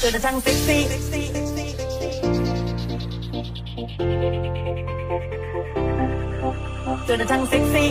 จนกระทั่งเซ็กซี่จนกระทั่งเซ็กซี่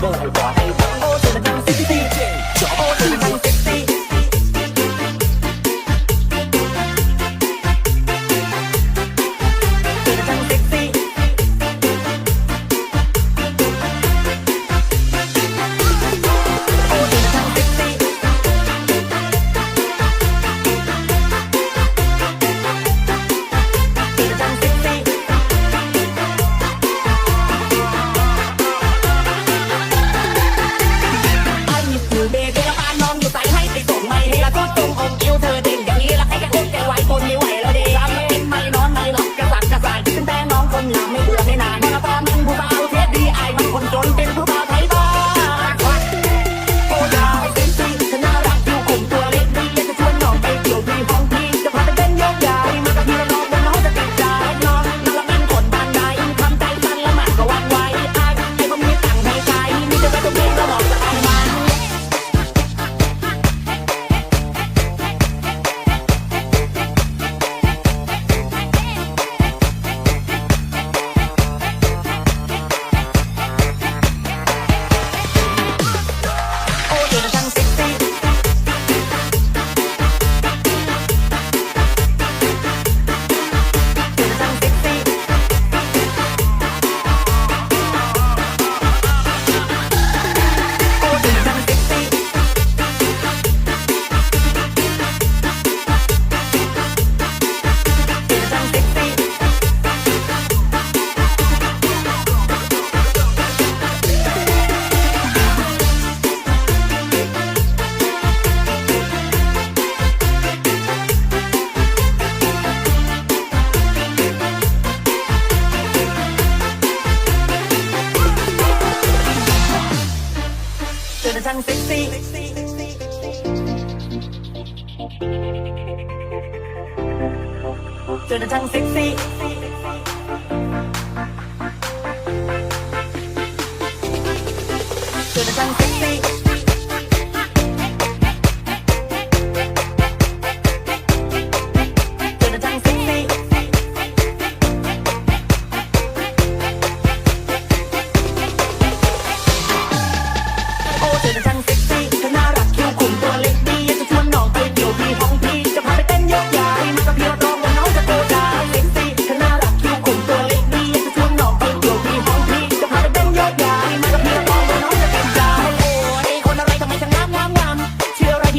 梦和华。 อแต่ช่างเซ็กซี่เจอแต่ช่างเซ็กซี่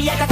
Yeah.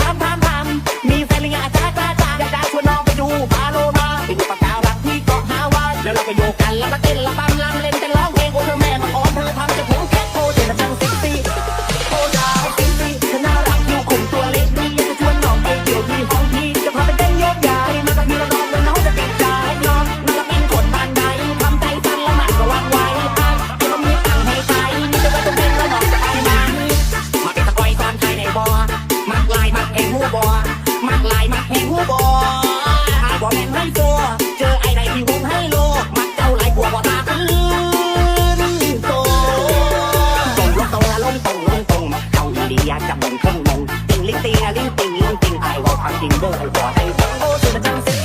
你梦会怀疑，我正。